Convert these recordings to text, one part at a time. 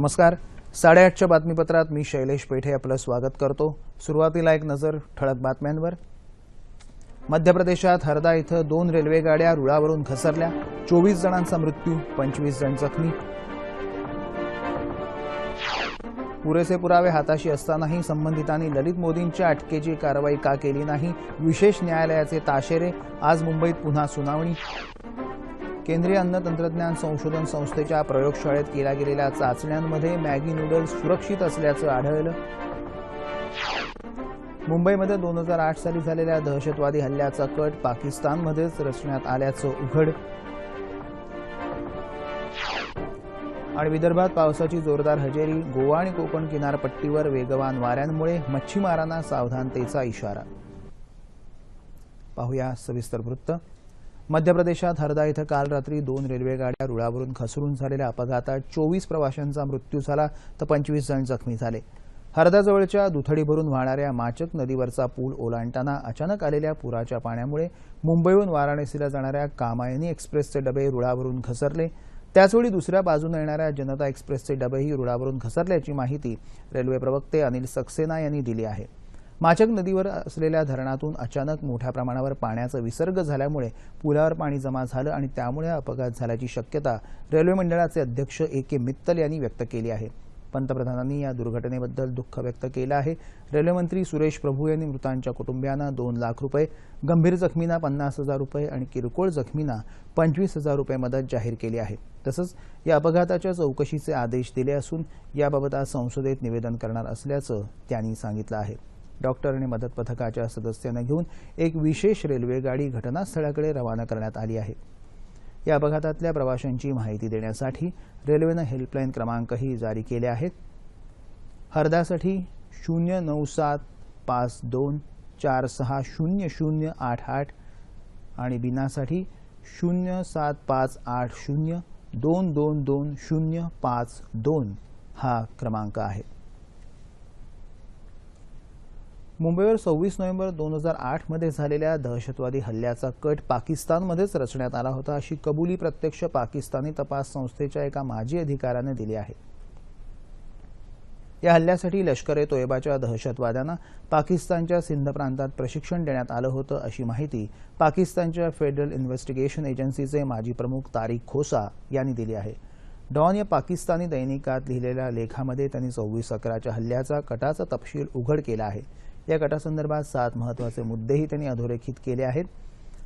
नमस्कार. साडेआठच्या बातमीपत्रात मी शैलेश पेठे आपलं स्वागत करतो. सुरुवातीला एक नजर ठळक बातम्यांवर. मध्य प्रदेशात हरदा इथं दोन रेल्वे गाड्या रुळावरून घसरल्या. चोवीस जणांचा मृत्यू पंचवीस जण जखमी. पुरेसे पुरावे हाताशी असतानाही संबंधितांनी ललित मोदींच्या अटकेची कारवाई का केली नाही? विशेष न्यायालयाचे ताशेरे आज मुंबईत पुन्हा सुनावणी. केंद्रीय अन्न तंत्रज्ञान संशोधन संस्थेच्या प्रयोगशाळेत केल्या गेलेल्या चाचण्यांमध्ये मॅगी नूडल्स सुरक्षित असल्याचं आढळलं. मुंबईमध्ये दोन हजार आठ साली झालेल्या दहशतवादी हल्ल्याचा कट पाकिस्तानमध्येच रचण्यात आल्याचं उघड. आणि विदर्भात पावसाची जोरदार हजेरी गोवा आणि कोकण किनारपट्टीवर वेगवान वाऱ्यांमुळे मच्छीमारांना सावधानतेचा इशारा. पाहूया सविस्तर वृत्त. मध्य प्रदेशात हरदा इथं काल रात्री दोन रेल्वेगाड्या रुळावरून घसरून झालेल्या अपघातात चोवीस प्रवाशांचा मृत्यू झाला तर पंचवीस जण जखमी झाले. हरदाजवळच्या दुथडीभरून वाहणाऱ्या माचक नदीवरचा पूल ओलांडताना अचानक आलेल्या पुराच्या पाण्यामुळे मुंबईहून वाराणसीला जाणाऱ्या कामायनी एक्सप्रेसचे डबे रुळावरून घसरले. त्याचवेळी दुसऱ्या बाजूने येणाऱ्या जनता एक्सप्रेसचे डबेही रुळावरून घसरल्याची माहिती रेल्वे प्रवक्ते अनिल सक्सेना यांनी दिली आहे. माचक नदीवर असलेल्या धरणातून अचानक मोठ्या प्रमाणावर पाण्याचा विसर्ग झाल्यामुळे पुलावर पाणी जमा झालं आणि त्यामुळे अपघात झाल्याची शक्यता रेल्वे मंडळाचे अध्यक्ष ए के मित्तल यांनी व्यक्त केली आहे. पंतप्रधानांनी या दुर्घटनेबद्दल दुःख व्यक्त केलं आहे. रेल्वेमंत्री सुरेश प्रभू यांनी मृतांच्या कुटुंबियांना दोन लाख रुपये गंभीर जखमींना पन्नास हजार रुपये आणि किरकोळ जखमींना पंचवीस हजार रुपये मदत जाहीर केली आहे. तसंच या अपघाताच्या चौकशीचे आदेश दिले असून याबाबत आज संसदेत निवेदन करणार असल्याचं त्यांनी सांगितलं आहे. डॉक्टर आणि मदत पथकाच्या सदस्यांना घेऊन एक विशेष रेल्वे गाडी घटनास्थळाकडे रवाना करण्यात आली आहे. या अपघातातल्या प्रवाशांची माहिती देण्यासाठी रेल्वेनं हेल्पलाईन क्रमांकही जारी केले आहेत. हरदासाठी शून्य नऊ सात पाच दोन चार सहा शून्य शून्य आठ आठ आणि बिनासाठी शून्य सात पाच आठ शून्य दोन दोन दोन शून्य पाच दोन हा क्रमांक आहे. मुंबईवर सव्वीस नोव्हेंबर दोन हजार आठमध्ये झालेल्या दहशतवादी हल्ल्याचा कट पाकिस्तानमध्येच रचण्यात आला होता अशी कबुली प्रत्यक्ष पाकिस्तानी तपास संस्थेच्या एका माजी अधिकाऱ्याने दिली आहे. या हल्ल्यासाठी लष्कर ए तोयबाच्या दहशतवाद्यांना पाकिस्तानच्या सिंध प्रांतात प्रशिक्षण देण्यात आलं होतं अशी माहिती पाकिस्तानच्या फेडरल इन्व्हेस्टिगेशन एजन्सीचे माजी प्रमुख तारिक खोसा यांनी दिली आहे. डॉन या पाकिस्तानी दैनिकात लिहिलेल्या लेखामध्ये त्यांनी सव्वीस अकराच्या हल्ल्याचा कटाचा तपशील उघड केला आहे. या गटासंदर्भात सात महत्त्वाचे मुद्देही त्यांनी अधोरेखित केले आहेत.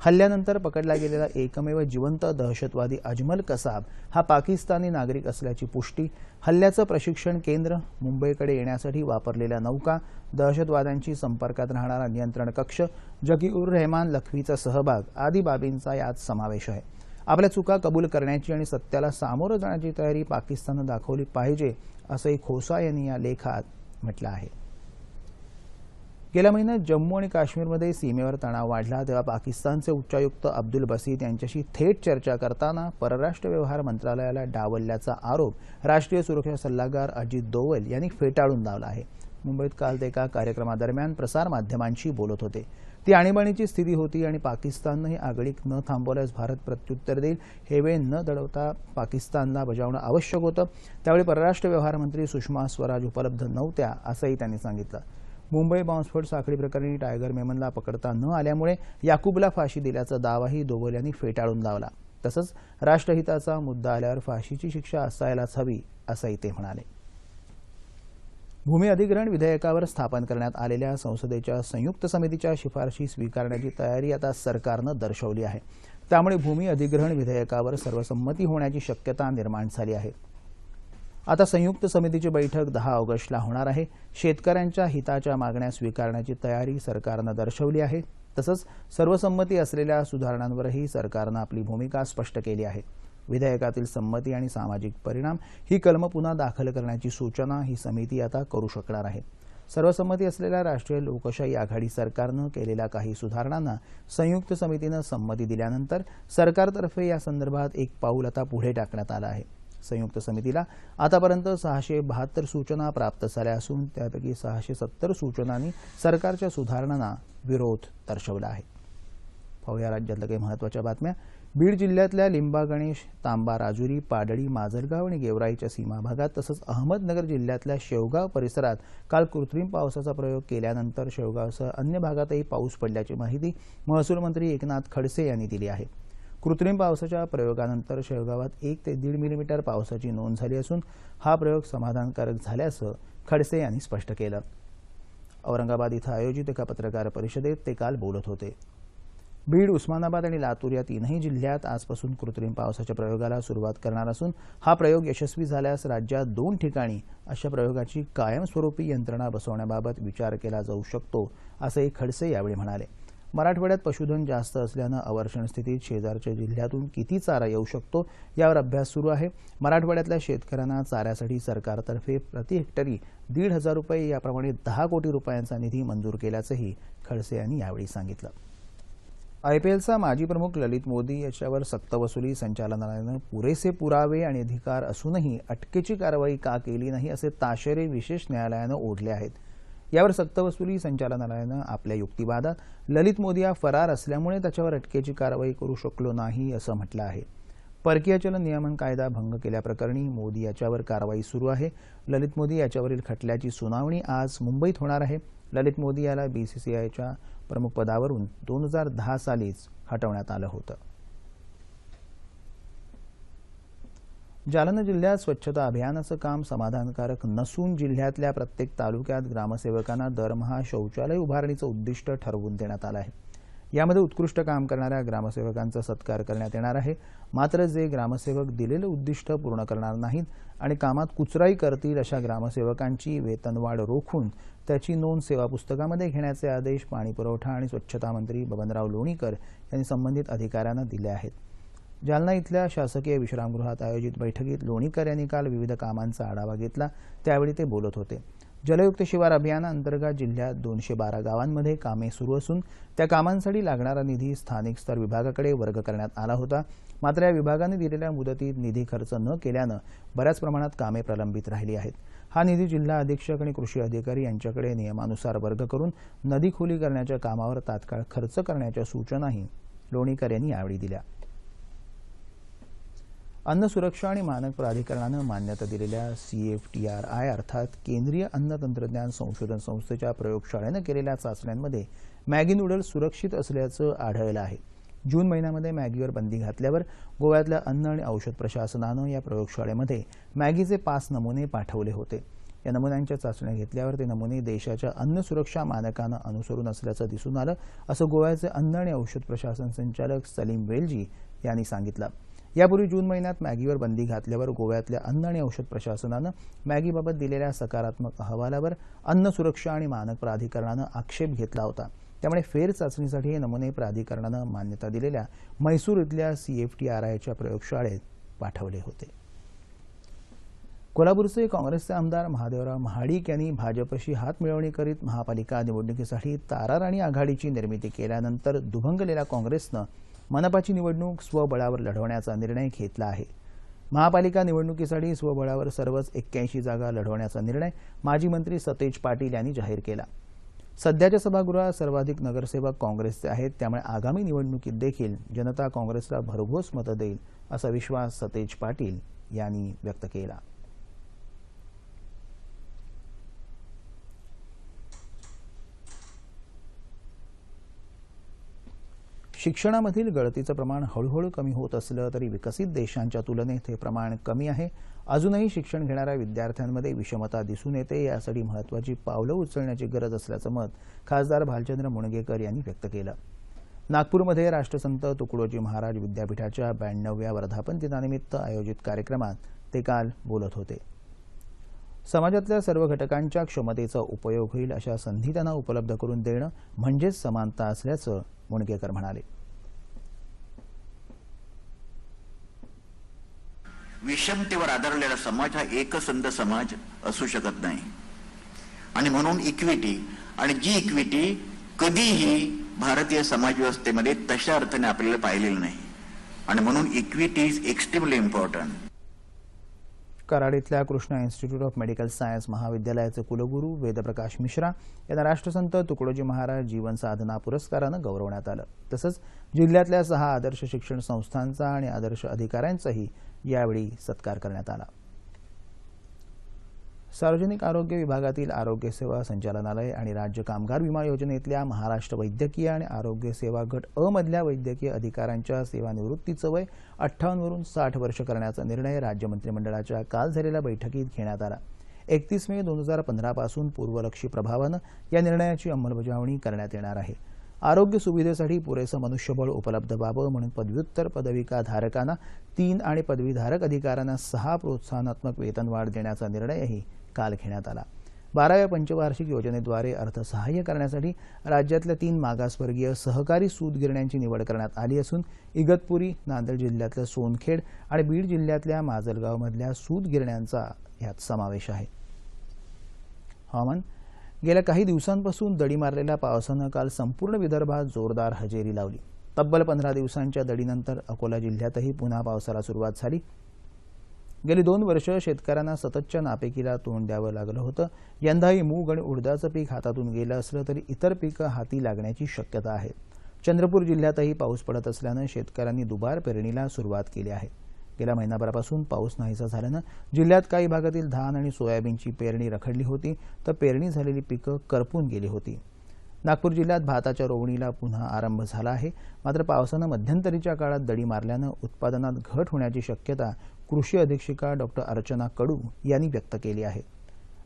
हल्ल्यानंतर पकडला गेलेला एकमेव जिवंत दहशतवादी अजमल कसाब हा पाकिस्तानी नागरिक असल्याची पुष्टी हल्ल्याचं प्रशिक्षण केंद्र मुंबईकडे येण्यासाठी वापरलेल्या नौका दहशतवाद्यांशी संपर्कात राहणारा नियंत्रण कक्ष जकी उर रहमान लखवीचा सहभाग आदी बाबींचा यात समावेश आहे. आपल्या चुका कबूल करण्याची आणि सत्याला सामोरं जाण्याची तयारी पाकिस्ताननं दाखवली पाहिजे असंही खोसा यांनी या लेखात म्हटलं आहे. गेल्या महिन्यात जम्मू आणि काश्मीरमध्ये सीमेवर तणाव वाढला तेव्हा पाकिस्तानचे उच्चायुक्त अब्दुल बसीद यांच्याशी थेट चर्चा करताना परराष्ट्र व्यवहार मंत्रालयाला डावलल्याचा आरोप राष्ट्रीय सुरक्षा सल्लागार अजित दोवल यांनी फेटाळून लावला आहे. मुंबईत काल ते एका कार्यक्रमादरम्यान प्रसारमाध्यमांशी बोलत होते. ती आणीबाणीची स्थिती होती आणि पाकिस्ताननं ही आगळीक न थांबवल्यास भारत प्रत्युत्तर देईल हे वेळ न दडवता पाकिस्तानला बजावणं आवश्यक होतं. त्यावेळी परराष्ट्र व्यवहार मंत्री सुषमा स्वराज उपलब्ध नव्हत्या असंही त्यांनी सांगितलं. मुंबई बॉम्बस्फोट साखळी प्रकरणी टायगर मेमनला पकडता न आल्यामुळे याकूबला फाशी दिल्याचा दावाही दोवल यांनी फेटाळून लावला. तसंच राष्ट्रहिताचा मुद्दा आल्यावर फाशीची शिक्षा असायलाच हवी असंही ते म्हणाले. भूमी अधिग्रहण विधेयकावर स्थापन करण्यात आलेल्या संसदेच्या संयुक्त समितीच्या शिफारशी स्वीकारण्याची तयारी आता सरकारनं दर्शवली आहे. त्यामुळे भूमी अधिग्रहण विधेयकावर सर्वसंमती होण्याची शक्यता निर्माण झाली आहे. आता संयुक्त समितीची बैठक दहा ऑगस्टला होणार आहे. शेतकऱ्यांच्या हिताच्या मागण्या स्वीकारण्याची तयारी सरकारनं दर्शवली आहे. तसंच सर्वसंमती असलेल्या सुधारणांवरही सरकारनं आपली भूमिका स्पष्ट केली आहे. विधेयकातील संमती आणि सामाजिक परिणाम ही कलम पुन्हा दाखल करण्याची सूचना ही समिती आता करू शकणार आहे. सर्वसंमती असलेल्या राष्ट्रीय लोकशाही आघाडी सरकारनं केलेल्या काही सुधारणांना संयुक्त समितीनं संमती दिल्यानंतर सरकारतर्फे या संदर्भात एक पाऊल आता पुढे टाकण्यात आलं आहे. संयुक्त समितीला. आतापर्यंत सहाशे बहात्तर सूचना प्राप्त झाल्या असून त्यापैकी सहाशे सत्तर सूचनांनी सरकारच्या सुधारणांना विरोध दर्शवला आहे. पाहूया राज्यातल्या काही महत्त्वाच्या बातम्या. बीड जिल्ह्यातल्या लिंबा गणेश तांबा राजुरी पाडळी माजलगाव आणि गेवराईच्या सीमा भागात तसंच अहमदनगर जिल्ह्यातल्या शेवगाव परिसरात काल कृत्रिम पावसाचा प्रयोग केल्यानंतर शेवगावसह अन्य भागातही पाऊस पडल्याची माहिती महसूल मंत्री एकनाथ खडसे यांनी दिली आहे. कृत्रिम पावसाच्या प्रयोगानंतर शेळगावात एक ते दीड मिलीमीटर पावसाची नोंद झाली असून हा प्रयोग समाधानकारक झाल्याचं खडसे यांनी स्पष्ट केलं. औरंगाबाद इथं आयोजित एका पत्रकार परिषदेत ते काल बोलत होते. बीड उस्मानाबाद आणि लातूर या तीनही जिल्ह्यात आजपासून कृत्रिम पावसाच्या प्रयोगाला सुरुवात करणार असून हा प्रयोग यशस्वी झाल्यास राज्यात दोन ठिकाणी अशा प्रयोगाची कायमस्वरूपी यंत्रणा बसवण्याबाबत विचार केला जाऊ शकतो असंही खडसे यावेळी म्हणाले. मराठवाड्यात पशुधन जास्त असल्यानं अवर्षण स्थितीत शेजारच्या जिल्ह्यातून किती चारा येऊ शकतो यावर अभ्यास सुरू आहे. मराठवाड्यातल्या शेतकऱ्यांना चाऱ्यासाठी सरकारतर्फे प्रति हेक्टरी दीड हजार रुपये याप्रमाणे दहा कोटी रुपयांचा निधी मंजूर केल्याचंही खडसे यांनी यावेळी सांगितलं. आयपीएलचा माजी प्रमुख ललित मोदी याच्यावर सक्तवसुली संचालनालयानं पुरेसे पुरावे आणि अधिकार असूनही अटकेची कारवाई का केली नाही असे ताशेरे विशेष न्यायालयानं ओढले आहेत. यावर सक्तवसुली संचालनालयानं आपल्या युक्तिवादात ललित मोदी हा फरार असल्यामुळे त्याच्यावर अटकेची कारवाई करू शकलो नाही असं म्हटलं आहे. परकीय चलन नियमन कायदा भंग केल्याप्रकरणी मोदी याच्यावर कारवाई सुरू आहे. ललित मोदी याच्यावरील खटल्याची सुनावणी आज मुंबईत होणार आहे. ललित मोदी याला बीसीसीआयच्या प्रमुखपदावरून दोन हजार दहा सालीच हटवण्यात आलं होतं. जालना जिल्ह्यात स्वच्छता अभियानाचं काम समाधानकारक नसून जिल्ह्यातल्या प्रत्येक तालुक्यात ग्रामसेवकांना दरमहा शौचालय उभारणीचं उद्दिष्ट ठरवून देण्यात आलं आहे. यामध्ये उत्कृष्ट काम करणाऱ्या ग्रामसेवकांचा सत्कार करण्यात येणार आहे. मात्र जे ग्रामसेवक दिलेलं उद्दिष्ट पूर्ण करणार नाहीत आणि कामात कुचराई करतील अशा ग्रामसेवकांची वेतनवाढ रोखून त्याची नोंद सेवा पुस्तकामध्ये घेण्याचे आदेश पाणीपुरवठा आणि स्वच्छता मंत्री बबनराव लोणीकर यांनी संबंधित अधिकाऱ्यांना दिले आहेत. जालना इथल्या शासकीय विश्रामगृहात आयोजित बैठकीत लोणीकर यांनी काल विविध कामांचा आढावा घेतला. त्यावेळी ते बोलत होते. जलयुक्त शिवार अभियानाअंतर्गत जिल्ह्यात दोनशे बारा गावांमध्ये कामे सुरू असून त्या कामांसाठी लागणारा निधी स्थानिक स्तर विभागाकडे वर्ग करण्यात आला होता. मात्र या विभागाने दिलेल्या मुदतीत निधी खर्च न केल्यानं बऱ्याच प्रमाणात कामे प्रलंबित राहिली आहेत. हा निधी जिल्हा अधीक्षक आणि कृषी अधिकारी यांच्याकडे नियमानुसार वर्ग करून नदी खुली करण्याच्या कामावर तात्काळ खर्च करण्याच्या सूचनाही लोणीकर यांनी यावेळी दिल्या. अन्न सुरक्षा आणि मानक प्राधिकरणानं मान्यता दिलेल्या सीएफटीआरआय अर्थात केंद्रीय अन्न तंत्रज्ञान संशोधन संस्थेच्या प्रयोगशाळेनं केलेल्या चाचण्यांमध्ये मॅगी नूडल्स सुरक्षित असल्याचं आढळलं आहे. जून महिन्यामध्ये मॅगीवर बंदी घातल्यावर गोव्यातल्या अन्न आणि औषध प्रशासनानं या प्रयोगशाळेमध्ये मॅगीचे पाच नमुने पाठवले होते. या नमुन्यांच्या चाचण्या घेतल्यावर ते नमुने देशाच्या अन्न सुरक्षा मानकांना अनुसरून असल्याचं दिसून आलं असं गोव्याचे अन्न आणि औषध प्रशासन संचालक सलीम वेलजी यांनी सांगितलं. यापूर्वी जून महिन्यात मॅगीवर बंदी घातल्यावर गोव्यातल्या अन्न आणि औषध प्रशासनानं मॅगीबाबत दिलेल्या सकारात्मक अहवालावर अन्न सुरक्षा आणि मानक प्राधिकरणानं आक्षेप घेतला होता. त्यामुळे फेर चाचणीसाठी हे नमुने प्राधिकरणानं मान्यता दिलेल्या म्हैसूर इथल्या सीएफटीआरआयच्या प्रयोगशाळेत पाठवले होते. कोल्हापूरचे काँग्रेसचे आमदार महादेवराव महाडिक यांनी भाजपशी हातमिळवणी करीत महापालिका निवडणुकीसाठी ताराराणी आघाडीची निर्मिती केल्यानंतर दुभंगलेल्या काँग्रेसनं मनपाची निवडणूक स्वबळावर लढवण्याचा निर्णय घेतला आहे. महापालिका निवडणुकीसाठी स्वबळावर सर्वच एक्क्याऐंशी जागा लढवण्याचा निर्णय माजी मंत्री सतेज पाटील यांनी जाहीर केला. सध्याच्या सभागृहात सर्वाधिक नगरसेवक काँग्रेसचे आहेत त्यामुळे आगामी निवडणुकीत देखील जनता काँग्रेसला भरघोस मतं देईल असा विश्वास सतेज पाटील यांनी व्यक्त केला. शिक्षणामधील गळतीचं प्रमाण हळूहळू कमी होत असलं तरी विकसित देशांच्या तुलनेत हे प्रमाण कमी आहे. अजूनही शिक्षण घेणाऱ्या विद्यार्थ्यांमध्ये विषमता दिसून येते यासाठी महत्वाची पावलं उचलण्याची गरज असल्याचं मत खासदार भालचंद्र मुणगेकर यांनी व्यक्त केलं. नागपूरमध्ये राष्ट्रसंत तुकडोजी महाराज विद्यापीठाच्या ब्याण्णव्या वर्धापन दिनानिमित्त आयोजित कार्यक्रमात ते काल बोलत होते. समाजातल्या सर्व घटकांच्या क्षमतेचा उपयोग होईल अशा संधी त्यांना उपलब्ध करून देणं म्हणजेच समानता असल्याचं मुणगेकर म्हणाले. विषमतेवर आधारलेला समाज हा एकसंध समाज असू शकत नाही. आणि म्हणून इक्विटी आणि जी इक्विटी कधीही भारतीय समाज व्यवस्थेमध्ये तशा अर्थाने आपल्याला पाहिलेली नाही. आणि म्हणून equity is extremely important Karad इथल्या Krishna institute of medical science महाविद्यालयाचे कुलगुरू वेदप्रकाश मिश्रा यांना राष्ट्रसंत तुकडोजी महाराज जीवन साधना पुरस्कारानं गौरवण्यात आलं. तसंच जिल्ह्यातल्या सहा आदर्श शिक्षण संस्थांचा आणि आदर्श अधिकाऱ्यांचाही यावेळी सत्कार करण्यात आला. सार्वजनिक आरोग्य विभागातील आरोग्य सेवा संचालनालय आणि राज्य कामगार विमा योजनेतल्या महाराष्ट्र वैद्यकीय आणि आरोग्य सेवा गट अ मधल्या वैद्यकीय अधिकाऱ्यांच्या सेवानिवृत्तीचं वय अठ्ठावन्नवरून साठ वर्ष करण्याचा निर्णय राज्य मंत्रिमंडळाच्या काल झालेल्या बैठकीत घेण्यात आला. एकतीस मे दोन हजार पंधरापासून पूर्वलक्षी प्रभावानं या निर्णयाची अंमलबजावणी करण्यात येणार आहे. आरोग्य सुविधेसाठी पुरेसं मनुष्यबळ उपलब्ध व्हावं म्हणून पदव्युत्तर पदविका धारकांना तीन आणि पदवीधारक अधिकाऱ्यांना सहा प्रोत्साहनात्मक वेतनवाढ देण्याचा निर्णयही काल घेण्यात आला. बाराव्या पंचवार्षिक योजनेद्वारे अर्थसहाय्य करण्यासाठी राज्यातल्या तीन मागासवर्गीय सहकारी सूतगिरण्यांची निवड करण्यात आली असून इगतपुरी नांदेड जिल्ह्यातल्या सोनखेड आणि बीड जिल्ह्यातल्या माजलगावमधल्या सूतगिरण्यांचा यात समावेश आहे. हवामान गेल्या काही दिवसांपासून दडी मारलेल्या पावसानं काल संपूर्ण विदर्भात जोरदार हजेरी लावली. तब्बल पंधरा दिवसांच्या दडीनंतर अकोला जिल्ह्यातही पुन्हा पावसाला सुरुवात झाली. गेली दोन वर्ष शेतकऱ्यांना सततच्या नापिकीला तोंड द्यावं लागलं होतं. यंदाही मूग आणि उडदाचं पीक हातातून गेलं असलं तरी इतर पिकं हाती लागण्याची शक्यता आहे. चंद्रपूर जिल्ह्यातही पाऊस पडत असल्यानं शेतकऱ्यांनी दुबार पेरणीला सुरुवात केली आहे. गेल्या महिनाभरापासून पाऊस नाहीसा झाल्यानं जिल्ह्यात काही भागातील धान आणि सोयाबीनची पेरणी रखडली होती तर पेरणी झालेली पिकं करपून गेली होती. नागपूर जिल्ह्यात भाताच्या रोवणीला पुन्हा आरंभ झाला आहे. मात्र पावसानं मध्यंतरीच्या काळात दडी मारल्यानं उत्पादनात घट होण्याची शक्यता कृषी अधीक्षिका डॉक्टर अर्चना कडू यांनी व्यक्त केली आहे.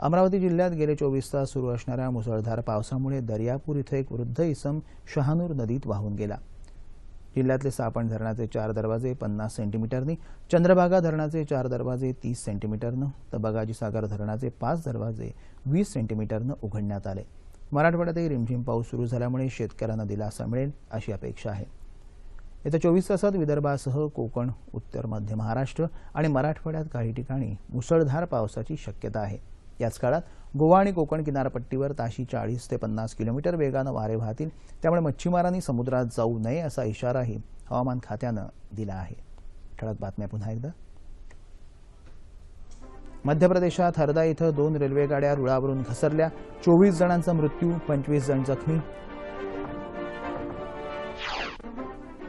अमरावती जिल्ह्यात गेले चोवीस तास सुरू असणाऱ्या मुसळधार पावसामुळे दर्यापूर इथं एक वृद्ध इसम शहानूर नदीत वाहून गेला. जिल्ह्यातले सापण धरणाचे चार दरवाजे पन्नास सेंटीमीटरनी चंद्रभागा धरणाचे चार दरवाजे तीस सेंटीमीटरनं तर बगाजीसागर धरणाचे पाच दरवाजे वीस सेंटीमीटरनं उघडण्यात आले. मराठवाड्यातही रिमझिम पाऊस सुरू झाल्यामुळे शेतकऱ्यांना दिलासा मिळेल अशी अपेक्षा आहे. येत्या चोवीस तासात विदर्भासह कोकण उत्तर मध्य महाराष्ट्र आणि मराठवाड्यात काही ठिकाणी मुसळधार पावसाची शक्यता आहे. याच काळात गोवा आणि कोकण किनारपट्टीवर ताशी चाळीस ते पन्नास किलोमीटर वेगानं वारे वाहतील. त्यामुळे मच्छीमारांनी समुद्रात जाऊ नये असा इशाराही हवामान खात्यानं दिला आहे. ठळक बातम्या पुन्हा एकदा. मध्य प्रदेशात हरदा इथं दोन रेल्वेगाड्या रुळावरून घसरल्या. चोवीस जणांचा मृत्यू पंचवीस जण जखमी.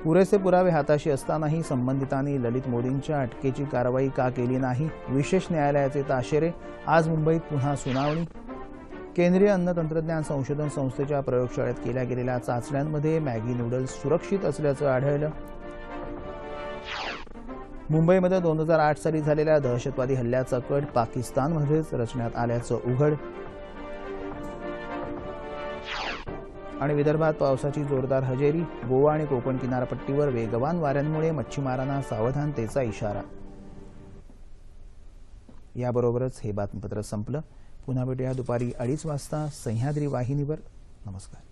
पुरेसे पुरावे हाताशी असतानाही संबंधितांनी ललित मोदींच्या अटकेची कारवाई का केली नाही? विशेष न्यायालयाचे ताशेरे. आज मुंबईत पुन्हा सुनावणी. केंद्रीय अन्न तंत्रज्ञान संशोधन संस्थेच्या प्रयोगशाळेत केल्या गेलेल्या चाचण्यांमध्ये मॅगी नूडल्स सुरक्षित असल्याचं आढळलं. मुंबईमध्ये दोन हजार आठ साली झालेल्या दहशतवादी हल्ल्याचा कट पाकिस्तानमध्येच रचण्यात आल्याचं उघड. आणि विदर्भात पावसाची जोरदार हजेरी गोवा आणि कोकण किनारपट्टीवर वेगवान वाऱ्यांमुळे मच्छीमारांना सावधानतेचा इशारा. याबरोबरच हे बातमीपत्र संपलं. पुन्हा भेटूया दुपारी अडीच वाजता सह्याद्री वाहिनीवर. नमस्कार.